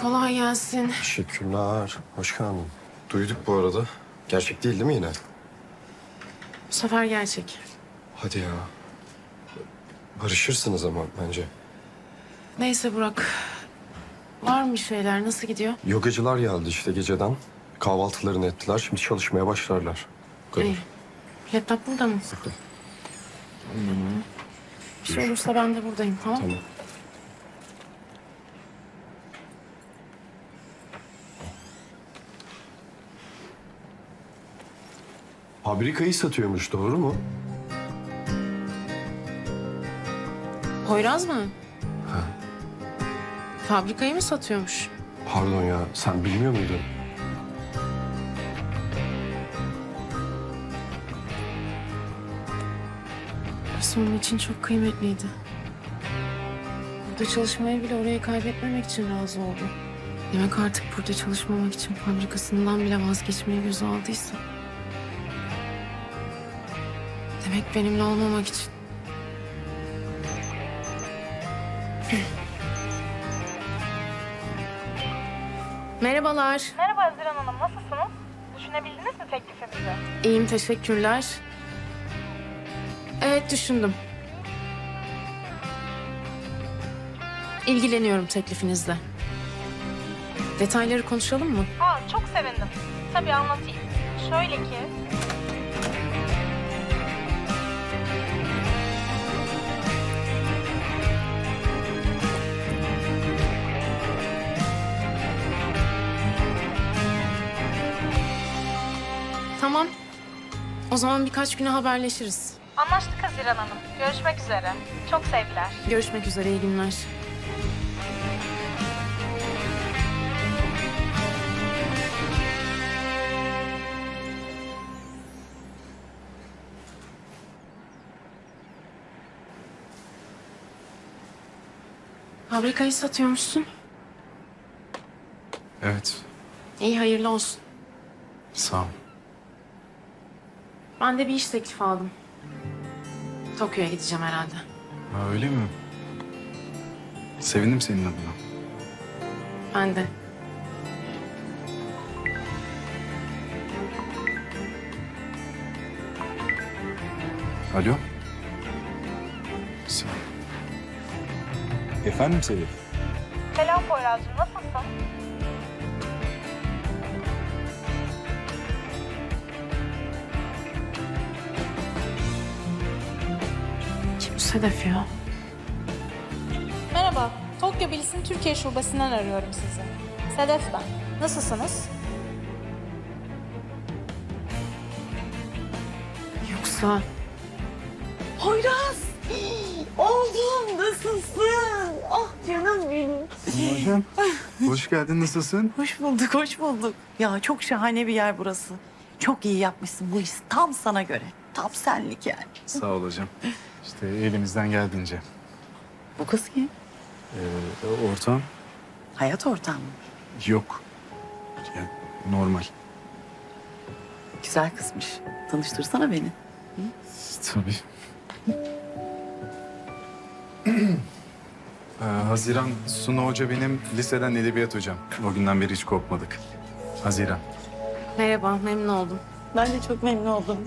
Kolay gelsin. Teşekkürler. Hoş geldin. Duyduk bu arada. Gerçek değil değil mi yine? Bu sefer gerçek. Hadi ya. Barışırsınız ama bence. Neyse Burak. Var mı bir şeyler? Nasıl gidiyor? Yogacılar geldi işte geceden. Kahvaltılarını ettiler. Şimdi çalışmaya başlarlar. Bu kadar. İyi. Laptop burada mı? Bir şey olursa ben de buradayım tamam mı? Tamam. Fabrikayı satıyormuş doğru mu? Poyraz mı? Fabrikayı mı satıyormuş? Pardon ya sen bilmiyor muydun? Burası onun için çok kıymetliydi. Burada çalışmayı bile orayı kaybetmemek için razı oldu. Demek artık burada çalışmamak için fabrikasından bile vazgeçmeyi göze aldıysa. Demek benimle olmamak için. Merhabalar. Merhaba Haziran Hanım, nasılsınız? Düşünebildiniz mi teklifimizi? İyiyim, teşekkürler. Evet, düşündüm. İlgileniyorum teklifinizle. Detayları konuşalım mı? Aa, çok sevindim. Tabii anlatayım. Şöyle ki... O zaman birkaç güne haberleşiriz. Anlaştık Haziran Hanım. Görüşmek üzere. Çok sevgiler. Görüşmek üzere, iyi günler. Fabrikayı satıyormuşsun. Evet, İyi, hayırlı olsun. sağ ol. Ben de bir iş teklifi aldım. Tokyo'ya gideceğim herhalde. Ha, öyle mi? Sevindim senin adına. Ben de. Alo? Sen... Efendim Sevil? Selam Poyraz'cığım, nasılsın? Sedef ya? Merhaba, Tokyo Bilis'in Türkiye Şubesi'nden arıyorum sizi. Sedef ben. Nasılsınız? Yoksa Poyraz! Oğlum nasılsın? Ah canım benim. Hocam, hoş geldin. Nasılsın? Hoş bulduk, hoş bulduk. Ya çok şahane bir yer burası. Çok iyi yapmışsın. Bu iş tam sana göre. Tam senlik yani. Sağ ol hocam. İşte elimizden geldiğince. Bu kız kim? Ee, ortam? Hayat ortamı. Yok. Yani normal. Güzel kızmış. Tanıştırsana beni. Tabii. Ee, Haziran Sunu Hoca benim liseden edebiyat hocam. O günden beri hiç kopmadık. Haziran. merhaba, memnun oldum. Ben de çok memnun oldum.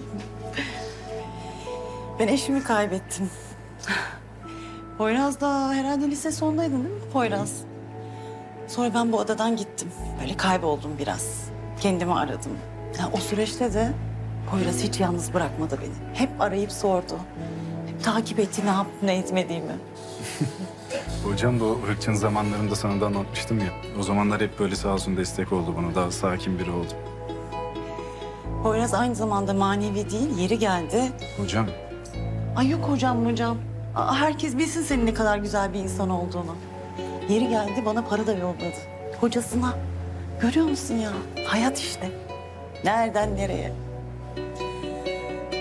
Ben eşimi kaybettim. Poyraz da herhalde lise sondaydın değil mi Poyraz? Sonra ben bu adadan gittim. Böyle kayboldum biraz. Kendimi aradım. Ya o süreçte de Poyraz hiç yalnız bırakmadı beni. Hep arayıp sordu. Hep takip etti ne yapıp ne etmediğimi. Hocam da o ırkçın zamanlarında sana da anlatmıştım ya. O zamanlar hep böyle sağ olsun destek oldu bana. Daha sakin biri oldu. Poyraz aynı zamanda manevi değil, yeri geldi. Hocam Ay yok hocam hocam. Herkes bilsin senin ne kadar güzel bir insan olduğunu. Yeri geldi bana para da yolladı. Hocasına. Görüyor musun ya? Hayat işte. Nereden nereye?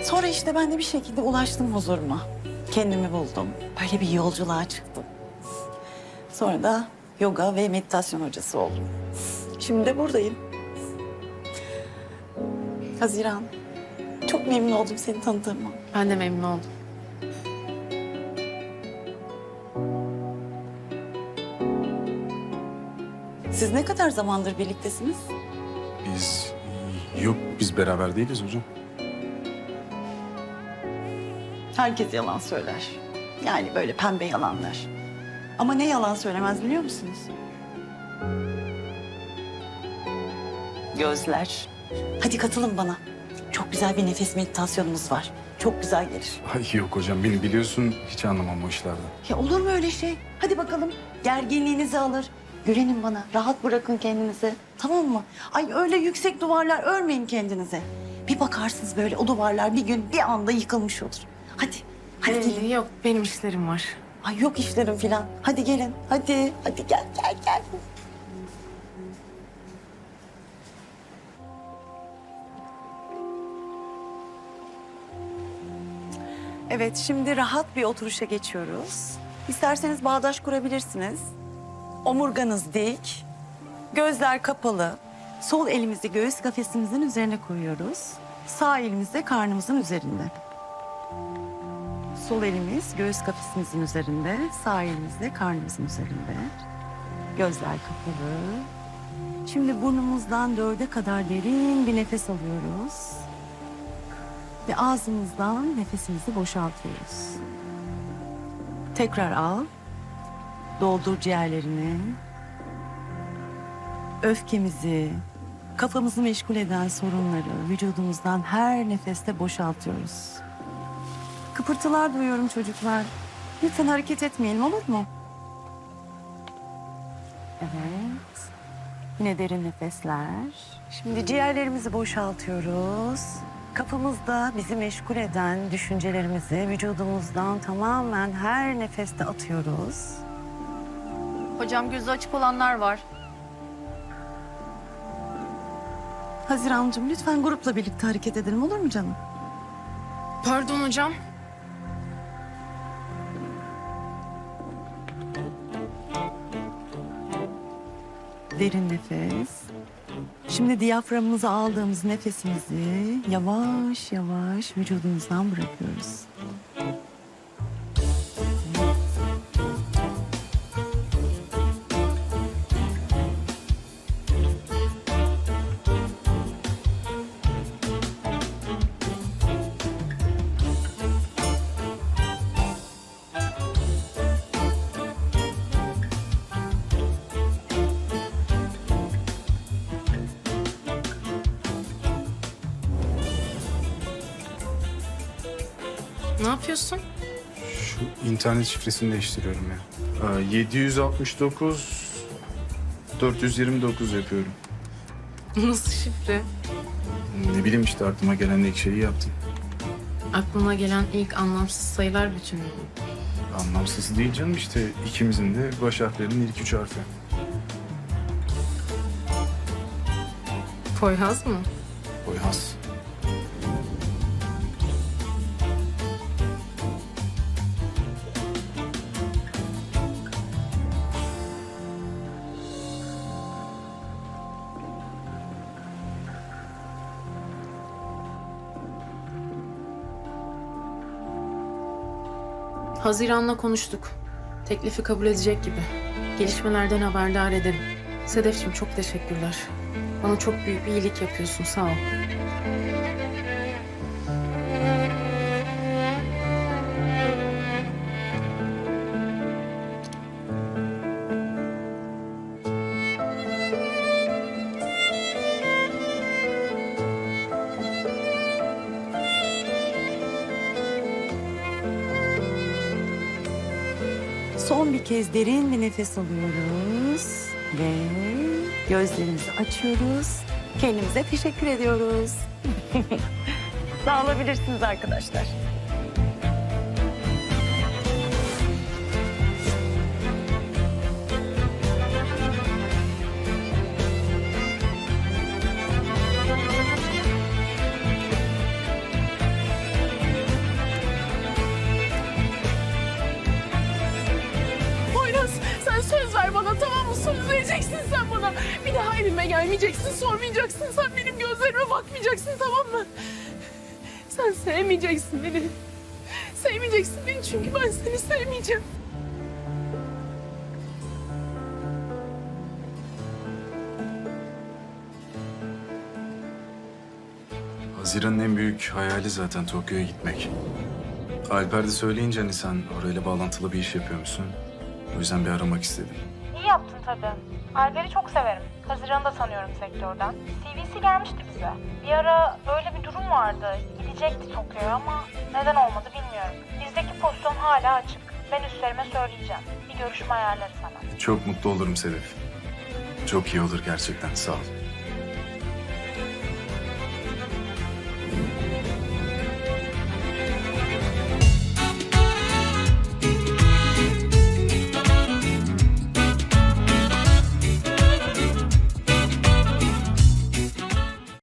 Sonra işte ben de bir şekilde ulaştım huzuruma. Kendimi buldum. Böyle bir yolculuğa çıktım. Sonra da yoga ve meditasyon hocası oldum. Şimdi de buradayım. Haziran. Çok memnun oldum seni tanıdığıma. Ben de memnun oldum. Ne kadar zamandır birliktesiniz? Biz... Yok biz beraber değiliz hocam. Herkes yalan söyler. Yani böyle pembe yalanlar. Ama ne yalan söylemez biliyor musunuz? Gözler. Hadi katılın bana. Çok güzel bir nefes meditasyonumuz var. Çok güzel gelir. Ay yok hocam beni biliyorsun hiç anlamam o işlerden. Ya olur mu öyle şey? Hadi bakalım. Gerginliğinizi alır. Güvenin bana. Rahat bırakın kendinizi. Tamam mı? Ay öyle yüksek duvarlar örmeyin kendinize. Bir bakarsınız böyle o duvarlar bir gün bir anda yıkılmış olur. Hadi. Hadi gelin. Ee, yok benim işlerim var. Ay yok işlerim filan. Hadi gelin. Hadi. Hadi gel gel gel. Evet, şimdi rahat bir oturuşa geçiyoruz. İsterseniz bağdaş kurabilirsiniz. Omurganız dik, gözler kapalı. Sol elimizi göğüs kafesimizin üzerine koyuyoruz. Sağ elimiz de karnımızın üzerinde. Sol elimiz göğüs kafesimizin üzerinde, sağ elimiz de karnımızın üzerinde. Gözler kapalı. Şimdi burnumuzdan dörde kadar derin bir nefes alıyoruz. Ve ağzımızdan nefesimizi boşaltıyoruz. Tekrar al. Doldur ciğerlerini. Öfkemizi, kafamızı meşgul eden sorunları vücudumuzdan her nefeste boşaltıyoruz. Kıpırtılar duyuyorum çocuklar. Lütfen hareket etmeyelim olur mu? Evet. Yine derin nefesler. Şimdi ciğerlerimizi boşaltıyoruz. Kafamızda bizi meşgul eden düşüncelerimizi vücudumuzdan tamamen her nefeste atıyoruz. Hocam gözü açık olanlar var. Haziran'cığım lütfen grupla birlikte hareket edelim olur mu canım? Pardon hocam. Derin nefes. Şimdi diyaframımıza aldığımız nefesimizi yavaş yavaş vücudumuzdan bırakıyoruz. Ne yapıyorsun? Şu internet şifresini değiştiriyorum ya. Aa, 769 429 yapıyorum. Nasıl şifre? Ne bileyim işte aklıma gelen ilk şeyi yaptım. Aklıma gelen ilk anlamsız sayılar bütünü. Anlamsız değil canım işte ikimizin de baş harflerinin ilk üç harfi. Poyraz mı? Oyhaz. Haziran'la konuştuk. Teklifi kabul edecek gibi. Gelişmelerden haberdar ederim. Sedefciğim çok teşekkürler. Bana çok büyük bir iyilik yapıyorsun. Sağ ol. Son bir kez derin bir nefes alıyoruz ve gözlerimizi açıyoruz. Kendimize teşekkür ediyoruz. Dağılabilirsiniz arkadaşlar. Üstüme gelmeyeceksin, sormayacaksın. Sen benim gözlerime bakmayacaksın tamam mı? Sen sevmeyeceksin beni. Sevmeyeceksin beni çünkü ben seni sevmeyeceğim. Haziran'ın en büyük hayali zaten Tokyo'ya gitmek. Alper de söyleyince hani sen orayla bağlantılı bir iş yapıyormuşsun. O yüzden bir aramak istedim. İyi yaptın tabii. Alper'i çok severim. Haziran'ı da tanıyorum sektörden. CV'si gelmişti bize. Bir ara öyle bir durum vardı. Gidecekti Tokyo'ya ama neden olmadı bilmiyorum. Bizdeki pozisyon hala açık. Ben üstlerime söyleyeceğim. Bir görüşme ayarlarız hemen. Çok mutlu olurum Sedef. Çok iyi olur gerçekten sağ ol.